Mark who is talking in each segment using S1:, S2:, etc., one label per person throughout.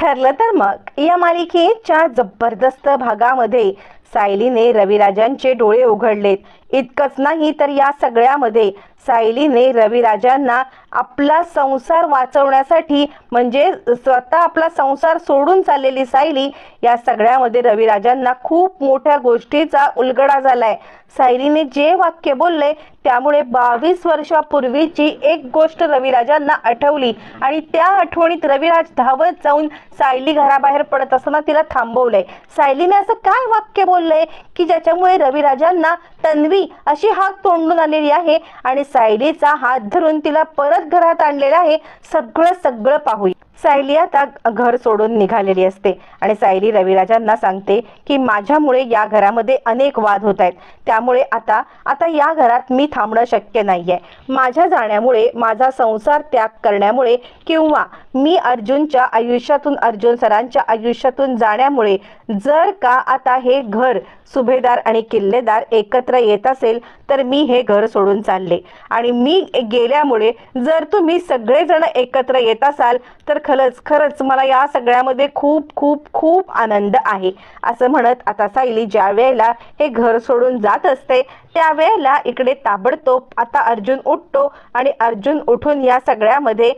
S1: ठरलं तर मग. या मालिकेच्या जबरदस्त भागामध्ये सायलीने रविराजांचे डोळे उघडलेत. इतकंच नाही तर या सगळ्यामध्ये सायलीने रविराजांना आपला संसार वाचवण्यासाठी म्हणजे स्वतः आपला संसार सोडून चाललेली सायली या सगळ्यामध्ये रविराजांना खूप मोठ्या गोष्टीचा उलगडा झालाय. सायलीने जे वाक्य बोलले त्यामुळे बावीस वर्षापूर्वीची एक गोष्ट रविराजांना आठवली. आणि त्या आठवणीत रविराज धावत जाऊन सायली घराबाहेर पडत असताना तिला थांबवलंय. सायलीने असं काय वाक्य बोललंय की ज्याच्यामुळे रविराजांना तन्वी अशी हाक तोंडून आलेली आहे आणि सायलीचा हात धरून तिला परत घरात आणलेला आहे. सगळं सगळं पाहूया. सायली आता घर सोडून निघालेली असते. आणि सायली रविराजांना सांगते की माझ्यामुळे या घरामध्ये अनेक वाद होत आहेत. त्यामुळे आता आता या घरात मी थांबणं शक्य नाहीये. माझ्या जाण्यामुळे माझा संसार त्याग करण्यामुळे किंवा मी अर्जुनच्या आयुष्यातून अर्जुन सरांच्या आयुष्यातून जाण्यामुळे जर का आता हे घर सुभेदार आणि किल्लेदार एकत्र येत असेल तर मी हे घर सोडून चालले. आणि मी गेल्यामुळे जर तुम्ही सगळेजण एकत्र येत असाल तर खरंच खरंच मला या सगळ्यामध्ये खूप खूप खूप आनंद आहे. असं म्हणत आता सायली ज्या वेळेला हे घर सोडून जात असते त्यावेळेला इकडे ताबडतोब आता अर्जुन उठतो आणि अर्जुन उठून या सगळ्यामध्ये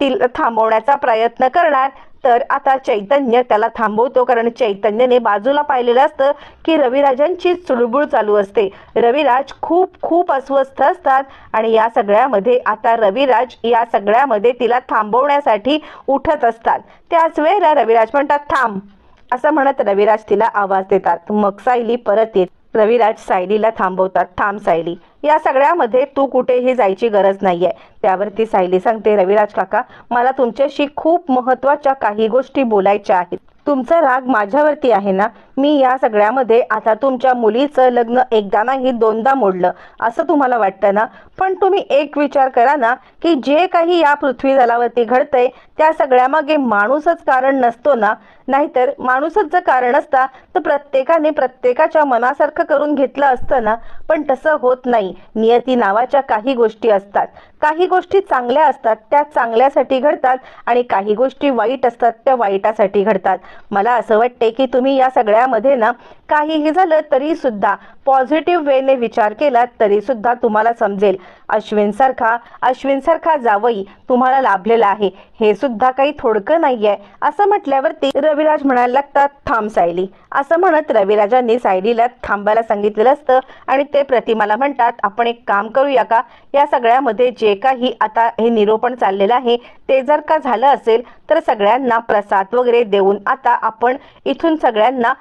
S1: ती थांबवण्याचा प्रयत्न करणार. तर आता चैतन्य त्याला थांबवतो. कारण चैतन्यने बाजूला पाहिलेलं असतं की रविराजांची चुळबुळ चालू असते. रविराज खूप खूप अस्वस्थ असतात आणि या सगळ्यामध्ये आता रविराज या सगळ्यामध्ये तिला थांबवण्यासाठी उठत असतात. त्याच वेळेला रविराज म्हणतात थांब. असं म्हणत रविराज तिला आवाज देतात. मग सायली परत येत. रविराज सायलीला थांबवतात थांब सायली. या सगळ्यामध्ये तू कुठेही जायची गरज नाहीये. त्यावरती सायली सांगते रविराज काका मला तुमच्याशी खूप महत्त्वाच्या काही गोष्टी बोलायच्या आहेत. तुमचा राग माझ्यावरती आहे ना? मी या सगळ्यामध्ये आता तुमच्या मुलीचं लग्न एकदा नाही दोनदा मोडलं असं तुम्हाला वाटतं ना? पण तुम्ही एक विचार करा ना की जे काही या पृथ्वी तलावरती घडतंय त्या सगळ्यामागे माणूसच कारण नसतो ना? नाहीतर माणूसच जर कारण असता तर प्रत्येकाने प्रत्येकाच्या मनासारखं करून घेतलं असतं ना? पण तसं होत नाही. नियती नावाच्या काही गोष्टी असतात. काही गोष्टी चांगल्या असतात त्या चांगल्यासाठी घडतात आणि काही गोष्टी वाईट असतात त्या वाईटासाठी घडतात. मला असं वाटते की तुम्ही या सगळ्यामध्ये ना काहीही झालं तरी सुद्धा पॉझिटिव्ह वेने विचार केला तरी सुद्धा तुम्हाला समजेल. अश्विन सारखा अश्विन सारखा जावई तुम्हाला लाभलेला आहे. हे सुद्धा काही थोडकं नाहीये. असं म्हटल्यावरती रविराज म्हणायला लागतात थांब सायली. असं म्हणत रविराजांनी सायलीला थांबायला सांगितलेलं असतं आणि ते प्रतिमाला म्हणतात आपण एक काम करूया का? या सगळ्यामध्ये जे काही आता हे निरोपण चाललेलं आहे ते जर का झालं असेल तर सगळ्यांना प्रसाद वगैरे देऊन आता आपण इथून सगळ्यांना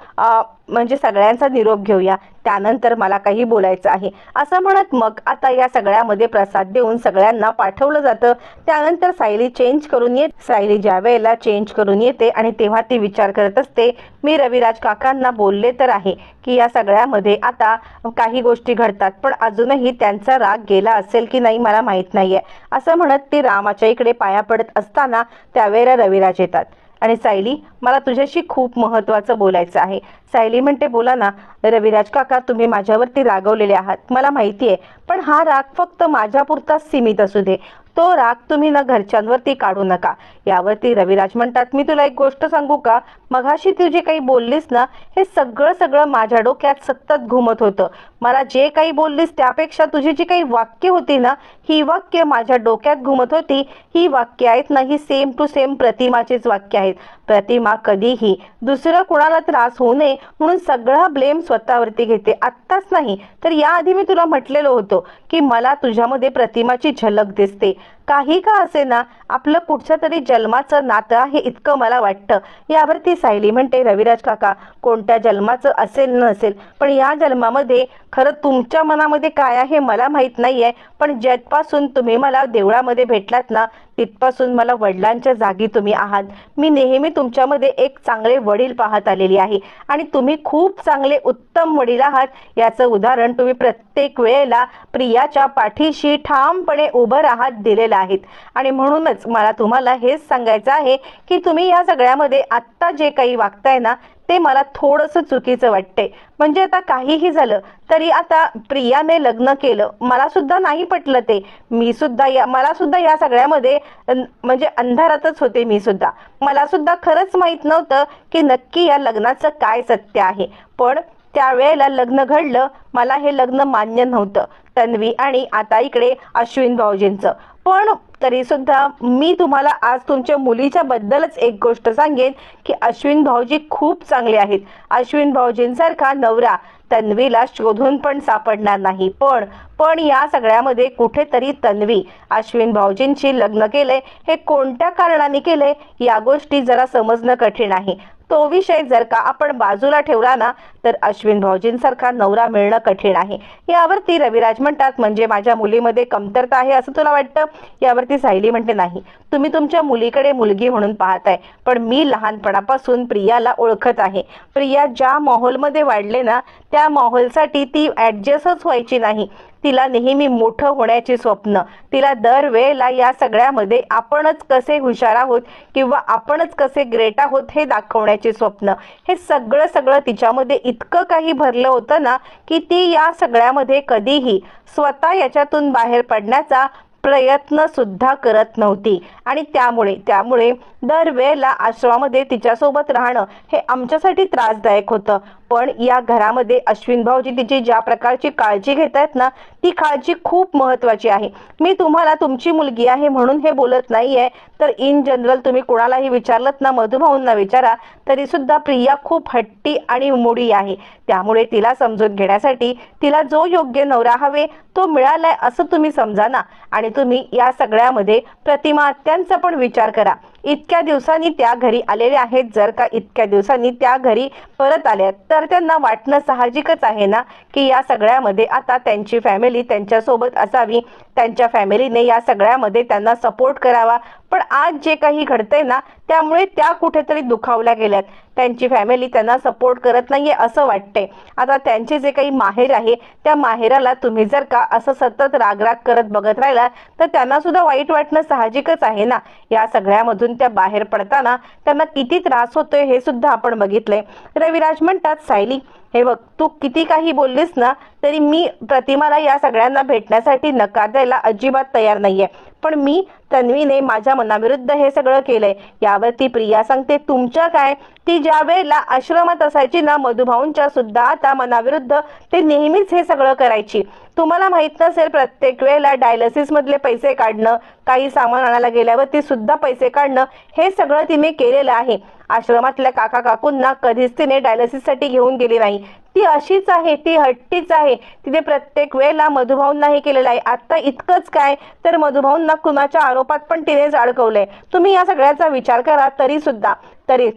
S1: म्हणजे सगळ्यांचा निरोप घेऊया त्यानंतर मला काही बोलायचं आहे. असं म्हणत मग आता या सगळ्यामध्ये प्रसाद देऊन सगळ्यांना पाठवलं जातं. त्यानंतर सायली चेंज करून येत सायली ज्या वेळेला चेंज करून येते आणि तेव्हा ती विचार करत असते मी रविराज काकांना बोलले तर आहे की या सगळ्यामध्ये आता काही गोष्टी घडतात पण अजूनही त्यांचा राग गेला असेल की नाही मला माहीत नाहीये. असं म्हणत ती रामाच्या इकडे पाया पडत असताना त्यावेळेला रविराज येतात. आणि सायली मला तुझ्याशी खूप महत्त्वाचं बोलायचं आहे. सायली म्हणते बोला ना रविराज काका तुम्ही माझ्यावरती रागवलेले आहात. मला माहिती आहे पण हा राग फक्त माझ्यापुरताच सीमित असू दे. तो राग तुम्ही ना घरच्यांवरती काढू नका. यावरती रविराज म्हणतात मी तुला एक गोष्ट सांगू का? मघाशी तू जे काही बोललीस ना हे सगळं सगळं माझ्या डोक्यात सतत घुमत होतं. मला जे काही बोललीस त्यापेक्षा तुझी जी काही वाक्य होती ना ही वाक्य माझ्या डोक्यात घुमत होती. ही वाक्य आहेत ना ही सेम टू सेम प्रतिमाचीच वाक्य आहेत. प्रतिमा कधीही दुसरं कोणाला त्रास होऊ नये म्हणून सगळा ब्लेम स्वतःवरती घेते. आत्ताच नाही तर याआधी मी तुला म्हटलेलो होतो की मला तुझ्यामध्ये प्रतिमाची झलक दिसते. काही का असे ना आपलं कुठच्या तरी जन्माचं नातं आहे इतकं मला वाटतं. यावरती सायली म्हणते रविराज काका कोणत्या जन्माचं असेल नसेल पण या जन्मामध्ये खरं तुमच्या मनामध्ये काय आहे मला माहीत नाही आहे पण ज्यापासून तुम्ही मला देवळामध्ये भेटलात ना तिथपासून मला वडिलांच्या जागी तुम्ही आहात. मी नेहमी तुमच्यामध्ये एक चांगले वडील पाहत आलेली आहे आणि तुम्ही खूप चांगले उत्तम वडील आहात. याचं उदाहरण तुम्ही प्रत्येक वेळेला प्रियाच्या पाठीशी ठामपणे उभं राहत दिलेलं आहेत. आणि म्हणूनच मला तुम्हाला हेच सांगायचं आहे की तुम्ही या सगळ्यामध्ये आत्ता जे काही वागताय ना ते मला थोडंसं चुकीचं वाटतंय. म्हणजे आता काहीही झालं तरी आता प्रियाने लग्न केलं मला सुद्धा नाही पटलं ते. मी सुद्धा या मला सुद्धा या सगळ्यामध्ये म्हणजे अंधारातच होते मी सुद्धा. मला सुद्धा खरंच माहीत नव्हतं की नक्की या लग्नाचं काय सत्य आहे. पण त्यावेळेला लग्न घडलं. मला हे लग्न मान्य नव्हतं. तन्वी आणि आता इकडे अश्विन भाऊजींचं. पण तरी सुद्धा मी तुम्हाला आज तुमच्या मुलीच्या बद्दलच एक गोष्ट सांगेन की अश्विन भाऊजी खूप चांगले आहेत. अश्विन भाऊजींसारखा नवरा तन्वीला शोधून पण सापडणार नाही. पण पण या सगळ्यामध्ये कुठेतरी तन्वी अश्विन भाऊजींशी लग्न केलंय. हे कोणत्या कारणाने केलंय? या गोष्टी जरा समजणं कठीण आहे. तो विषय जर का आपण बाजूला ठेवला ना तर अश्विन भाऊजींसारखा नवरा मिळणं कठीण आहे. यावरती रविराज म्हणतात म्हणजे माझ्या मुलीमध्ये कमतरता आहे असं तुला वाटतं? यावरती सायली म्हणते नाही. तुम्ही तुमच्या मुलीकडे मुलगी म्हणून पाहताय. पण मी लहानपणापासून प्रियाला ओळखत आहे. प्रिया ज्या माहोलमध्ये वाढले ना त्या माहोलसाठी ती ॲडजस्टच व्हायची नाही. तिला नेहमी मोठं होण्याची स्वप्न. तिला दरवेळेला या सगळ्यामध्ये आपणच कसे हुशार आहोत किंवा आपणच कसे ग्रेट आहोत हे दाखवण्याचे स्वप्न. हे सगळं सगळं तिच्यामध्ये इतकं काही भरलं होतं ना की ती या सगळ्यामध्ये कधीही स्वतः याच्यातून बाहेर पडण्याचा प्रयत्न सुद्धा करत नव्हती. आणि त्यामुळे त्यामुळे दरवेळेला आश्रमामध्ये तिच्यासोबत राहणं हे आमच्यासाठी त्रासदायक होतं. पण या घरामध्ये अश्विन भाऊजी तिची ज्या प्रकारची काळजी घेत आहेत ना ती काळजी खूप महत्वाची आहे. मी तुम्हाला तुमची मुलगी आहे म्हणून हे बोलत नाहीये. तर इन जनरल तुम्ही कोणालाही विचारलत ना मधुभाऊंना विचारा तरी सुद्धा प्रिया खूप हट्टी आणि मुडी आहे. त्यामुळे तिला समजून घेण्यासाठी तिला जो योग्य नवरा हवे तो मिळालाय असं तुम्ही समजा ना. आणि तुम्ही या सगळ्यामध्ये प्रतिमा आत्यांचा पण विचार करा. इतक्या दिवसांनी त्या घरी आलेल्या आहेत. जर का इतक्या दिवसांनी त्या घरी परत आल्या तर त्यांना वाटणं साहजिकच आहे ना की या सगळ्यामध्ये आता त्यांची फॅमिली त्यांच्यासोबत असावी. त्यांच्या फॅमिलीने या सगळ्यामध्ये त्यांना सपोर्ट करावा. पण आज जे काही घडतंय ना त्यामुळे त्या कुठेतरी दुखावल्या गेल्यात. त्यांची फॅमिली त्यांना सपोर्ट करत नाहीये असं वाटतंय. आता त्यांचे जे काही माहेर आहे त्या माहेराला तुम्ही जर का असं सतत रागराग करत बघत राहिला तर त्यांना सुद्धा वाईट वाटणं साहजिकच आहे ना. या सगळ्यामधून त्या बाहेर पडताना त्यांना किती त्रास होतोय हे सुद्धा आपण बघितलंय. रविराज म्हणतात सायली हे बघ तू किती काही बोललीस ना तरी मी प्रतिमाला या सगळ्यांना भेटण्यासाठी नकार द्यायला अजिबात तयार नाहीये. पण मी तन्वीने माझ्या मनाविरुद्ध हे सगळं केलंय. यावरती प्रिया सांगते तुमच्या काय? ती ज्या वेळेला आश्रमात असायची ना मधुभाऊंच्या सुद्धा आता मनाविरुद्ध ते नेहमीच हे सगळं करायची. तुम्हाला माहीत नसेल प्रत्येक वेळेला डायलिसिस मधले पैसे काढणं काही सामान आणायला गेल्यावरती सुद्धा पैसे काढणं हे सगळं तिने केलेलं आहे. आश्रमातल्या काका काकूंना कधीच तिने डायलिसिससाठी घेऊन गेली नाही. ती अशीच आहे ती हट्टीच आहे. तिने प्रत्येक वेळेला मधुभाऊंना हे केलेलं आहे. आता इतकंच काय? तर मधुभाऊंना कुणाच्या आरोपात पण तिनेच अडकवलंय तुम्ही या सगळ्याचा विचार करा तरी सुद्धा तरी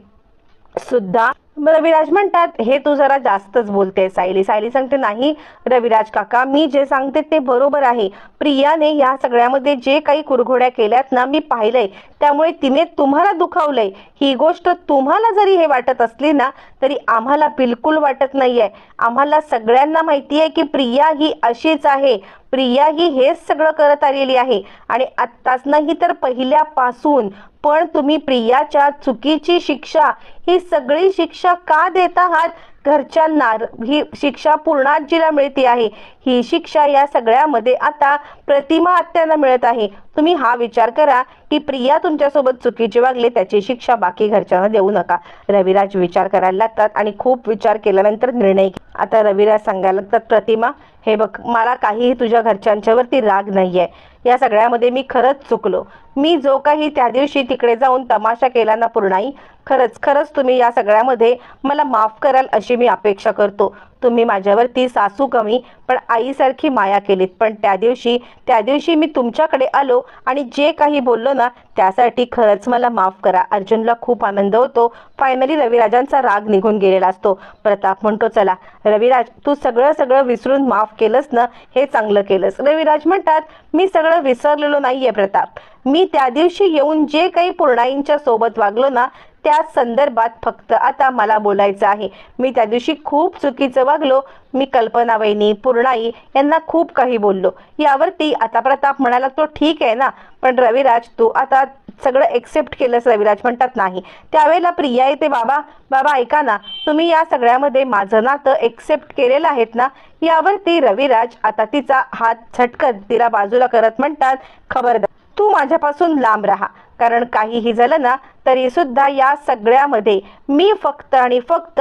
S1: सुद्धा रविराज म्हणतात हे तू जरा जास्तच बोलते सायली. सायली सांगते नाही रविराज काका मी जे सांगते ते बरोबर आहे. प्रियाने या सगळ्यामध्ये जे काही कुरघोड्या केल्यात ना मी पाहिलंय. त्यामुळे तिने तुम्हाला दुखावलंय. ही गोष्ट तुम्हाला जरी हे वाटत असली ना तरी आम्हाला बिलकुल वाटत नाहीये. आम्हाला सगळ्यांना माहिती आहे की प्रिया ही अशीच आहे. प्रिया ही हेच सगळं करत आलेली आहे. आणि आत्ताच नाही तर पहिल्यापासून. पण तुम्ही प्रियाच्या चुकीची शिक्षा ही सगळी शिक्षा शिक्षा का देत आहात? घरच्यांना ही शिक्षा पूर्णाजीला मिळते आहे. ही शिक्षा या सगळ्यामध्ये आता प्रतिमा आत्यांना मिळत आहे. तुम्ही हा विचार करा की प्रिया तुमच्यासोबत चुकीचे वागले त्याची शिक्षा बाकी घरच्यांना देऊ नका. रविराज विचार करायला लागतात आणि खूप विचार केल्यानंतर निर्णय आता रवीला सांगायला तर प्रतिमा हे बघ मला काहीही तुझ्या घरच्यांच्यावरती राग नाहीये. या सगळ्यामध्ये मी खरंच चुकलो. मी जो काही त्या दिवशी तिकडे जाऊन तमाशा केला ना पूर्णाई खरंच खरंच तुम्ही या सगळ्यामध्ये मला माफ कराल अशी मी अपेक्षा करतो. तुम्ही माझ्यावरती सासू कमी पण आईसारखी माया केलीत. पण त्या दिवशी त्या दिवशी मी तुमच्याकडे आलो आणि जे काही बोललो ना त्यासाठी खरंच मला माफ करा. अर्जुनला खूप आनंद होतो. फायनली रविराजांचा राग निघून गेलेला असतो. प्रताप म्हणतो चला रविराज तू सगळं सगळं विसरून माफ केलंस ना हे चांगलं केलंस. रविराज म्हणतात मी सगळं विसरलेलो नाहीये प्रताप. मी त्या दिवशी येऊन जे काही पूर्णाईंच्या सोबत वागलो ना त्या संदर्भात फक्त आता मला बोलायचं आहे. मी त्या दिवशी खूप चुकीचं वागलो. मी कल्पना वहिनी पूर्णाई यांना खूप काही बोललो. यावरती आता प्रताप म्हणाला तो ठीक आहे ना पण रविराज तू आता सगळं एक्सेप्ट केलंस रविराज म्हणतात नाही. त्यावेळेला प्रिया येते बाबा बाबा ऐका ना तुम्ही या सगळ्यामध्ये माझं नातं एक्सेप्ट केलेलं आहेत ना यावरती रविराज आता तिचा हात झटकत तिला बाजूला करत म्हणतात खबरदार तू माझ्यापासून लांब राहा. कारण काहीही झालं ना तरी सुद्धा या सगळ्यामध्ये मी फक्त आणि फक्त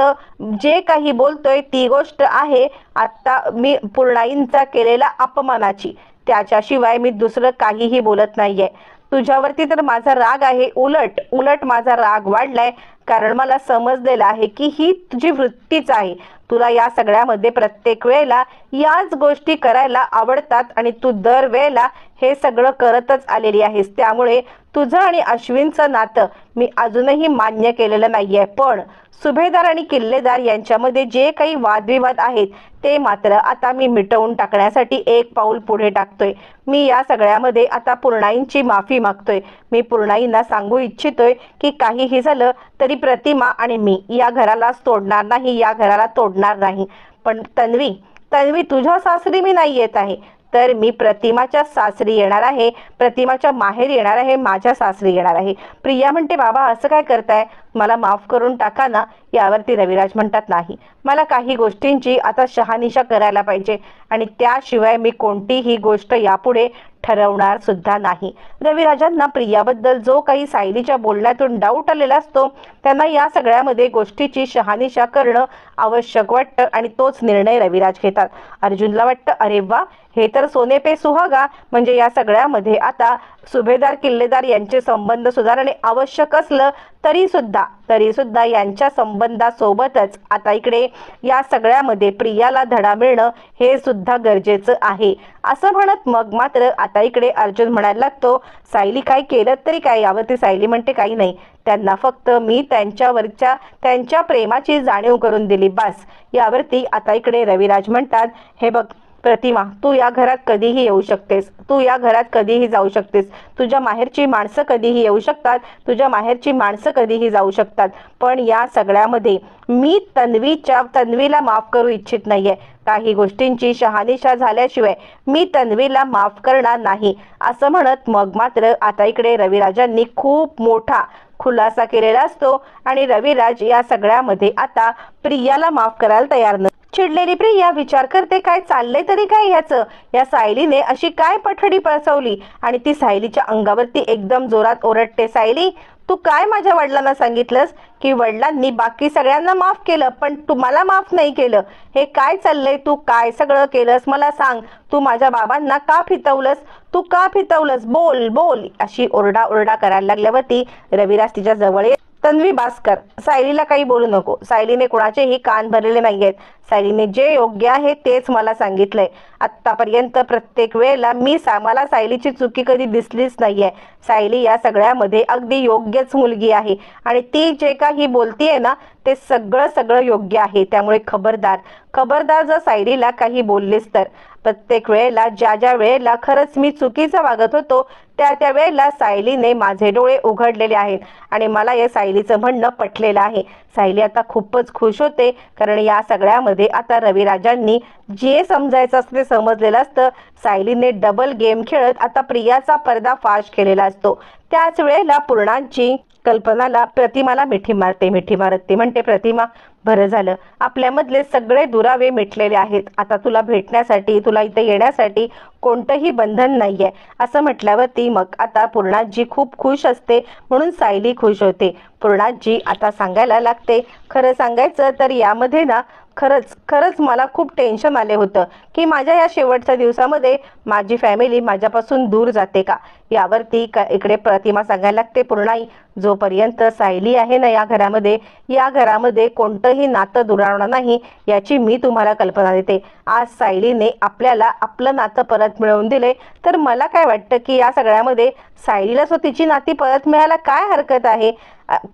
S1: जे काही बोलतोय ती गोष्ट आहे आता मी पूर्णाईंचा केलेला अपमानाची. त्याच्याशिवाय मी दुसरं काहीही बोलत नाहीये. तुझ्यावरती तर माझा राग आहे उलट उलट माझा राग वाढलाय. कारण मला समजलेलं आहे की ही तुझी वृत्तीच आहे. तुला या सगळ्यामध्ये प्रत्येक वेळेला याच गोष्टी करायला आवडतात आणि तू दर वेळेला हे सगळं करतच आलेली आहेस. त्यामुळे तुझं आणि अश्विनचं नातं मी अजूनही मान्य केलेलं नाहीये. पण सुभेदार आणि किल्लेदार यांच्यामध्ये जे काही वादविवाद आहेत ते मात्र आता मी मिटवून टाकण्यासाठी एक पाऊल पुढे टाकतोय. मी या सगळ्यामध्ये आता पूर्णाईंची माफी मागतोय. मी पूर्णाईंना सांगू इच्छितोय की काहीही झालं तरी प्रतिमा आणि मी या घराला तोडणार नाही. या घराला तोडणार नाही. पण तन्वी तन्वी तुझ्या सासरी मी नाही येत आहे. तर मी प्रतिमाच्या सासरी येणार आहे. प्रतिमाच्या माहेर येणार आहे. माझ्या सासरी येणार आहे. प्रिया म्हणते बाबा असं काय करताय? मला माफ करून टाका ना यावरती रविराज म्हणतात नाही. मला काही गोष्टींची आता शहानिशा करायला पाहिजे आणि त्याशिवाय मी कोणतीही गोष्ट यापुढे ठरवणार सुद्धा नाही. रविराजांना प्रियाबद्दल जो काही सायलीच्या बोलण्यातून डाऊट आलेला असतो त्यांना या सगळ्यामध्ये गोष्टीची शहानिशा करणं आवश्यक वाटतं आणि तोच निर्णय रविराज घेतात. अर्जुनला वाटतं अरे वा हे तर सोने पे सुहागा. म्हणजे या सगळ्यामध्ये आता सुभेदार किल्लेदार यांचे संबंध सुधारणे आवश्यक असलं तरी सुद्धा तरी सुद्धा यांच्या संबंधासोबतच आता इकडे या सगळ्यामध्ये प्रियाला धडा मिळणं हे सुद्धा गरजेचं आहे. असं म्हणत मग मात्र आता इकडे अर्जुन म्हणायला लागतो सायली काय केलं तरी काय यावरती सायली म्हणते काही नाही. त्यांना फक्त मी त्यांच्यावरच्या त्यांच्या प्रेमाची जाणीव करून दिली बस. यावरती आता इकडे रविराज म्हणतात हे बघ प्रतिमा तू या घरात कधीही येऊ शकतेस. तू या घरात कधीही जाऊ शकतेस. तुझ्या माहेरची माणसं कधीही येऊ शकतात. तुझ्या माहेरची माणसं कधीही जाऊ शकतात. पण या सगळ्यामध्ये मी तन्वीच्या तन्वीला माफ करू इच्छित नाहीये. काही गोष्टींची शहानिशा झाल्याशिवाय मी तन्वीला माफ करणार नाही. असं म्हणत मग मात्र आता इकडे रविराजांनी खूप मोठा खुलासा केलेला असतो आणि रविराज या सगळ्यामध्ये आता प्रियाला माफ करायला तयार नसतो चिडलेली प्रिया विचार करते काय चाललंय तरी काय ह्याचं? या सायलीने अशी काय पठडी पसवली? आणि ती सायलीच्या अंगावरती एकदम जोरात ओरडते सायली तू काय माझ्या वडिलांना सांगितलंस? की वडिलांनी बाकी सगळ्यांना माफ केलं पण तुम्हाला माफ नाही केलं. हे काय चाललंय? तू काय सगळं केलंस? मला सांग तू माझ्या बाबांना का फितवलंस? तू का फितवलंस? बोल बोल. अशी ओरडा ओरडा करायला लागल्यावरती रविराज तिच्या जवळ येत तन्वी भास्कर सायलीला काही बोलू नको. सायलीने कुणाचेही कान भरलेले नाहीयेत. सायलीने जे योग्य आहे तेच मला सांगितलंय. आत्तापर्यंत प्रत्येक वेळेला मी सा मला सायलीची चुकी कधी दिसलीच नाहीये. सायली या सगळ्यामध्ये अगदी योग्यच मुलगी आहे. आणि ती जे काही बोलतीये ना ते सगळं सगळं योग्य आहे. त्यामुळे खबरदार. खबरदार जर सायलीला काही बोललीस तर. प्रत्येक वेळेला ज्या ज्या वेळेला खरंच मी चुकीचं वागत होतो त्या त्या वेळेला सायलीने माझे डोळे उघडलेले आहेत. आणि मला या सायलीचं म्हणणं पटलेलं आहे. सायली आता खूपच खुश होते कारण या सगळ्यामध्ये आता रविराजांनी जे समजायचं असतं ते समजलेलं असतं. सायलीने डबल गेम खेळत आता प्रियाचा पर्दा फाश केलेला असतो. त्याच वेळेला पूर्णांची कल्पनाला प्रतिमाला मिठी मारते मिठी मारत ती म्हणते प्रतिमा बरं झालं. आपल्यामधले सगळे दुरावे मिटलेले आहेत. आता तुला भेटण्यासाठी तुला इथे येण्यासाठी कोणतंही बंधन नाहीये. असं म्हटल्यावरती मग आता पूर्णाजी खूप खुश असते म्हणून सायली खुश होते. पूर्णाजी आता सांगायला लागते खरं सांगायचं तर यामध्ये ना खरंच खरंच मला खूप टेन्शन आले होतं की माझ्या या शेवटच्या दिवसामध्ये माझी फॅमिली माझ्यापासून दूर जाते का? यावरती का इकडे प्रतिमा सांगायला लागते पूर्णाई जोपर्यंत सायली आहे ना या घरामध्ये या घरामध्ये कोणतंही नातं दुरावणार नाही याची मी तुम्हाला कल्पना देते. आज सायलीने आपल्याला आपलं नातं परत मिळवून दिले तर मला काय वाटतं की या सगळ्यामध्ये सायलीला स्वतःची नाती परत मिळायला काय हरकत आहे?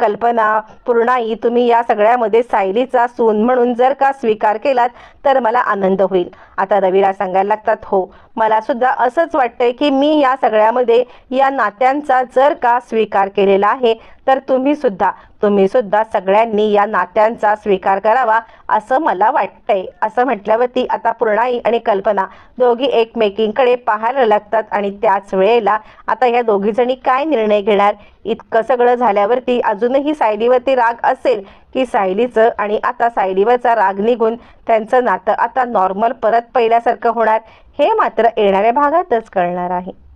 S1: कल्पना पूर्णाई तुम्ही या सगळ्यामध्ये सायलीचा सून म्हणून जर का स्वीकार केलात तर मला आनंद होईल. आता रवीला सांगायला लागतात हो मला सुद्धा असंच वाटतंय की मी या सगळ्यामध्ये या नात्यांचा जर का स्वीकार केलेला आहे तर तुम्ही सुद्धा तुम्ही सुद्धा सगळ्यांनी या नात्यांचा स्वीकार करावा असं मला वाटतंय. असं म्हटल्यावरती आता पूर्णाई आणि कल्पना दोघी एकमेकींकडे पाहायला लागतात आणि त्याच वेळेला आता या दोघी जणी काय निर्णय घेणार? इतकं सगळं झाल्यावरती अजूनही सायलीवरती राग असेल की सायलीचं आणि आता सायलीवरचा राग निघून त्यांचं नातं आता नॉर्मल परत पहिल्यासारखं होणार हे मात्र येणाऱ्या भागातच कळणार आहे.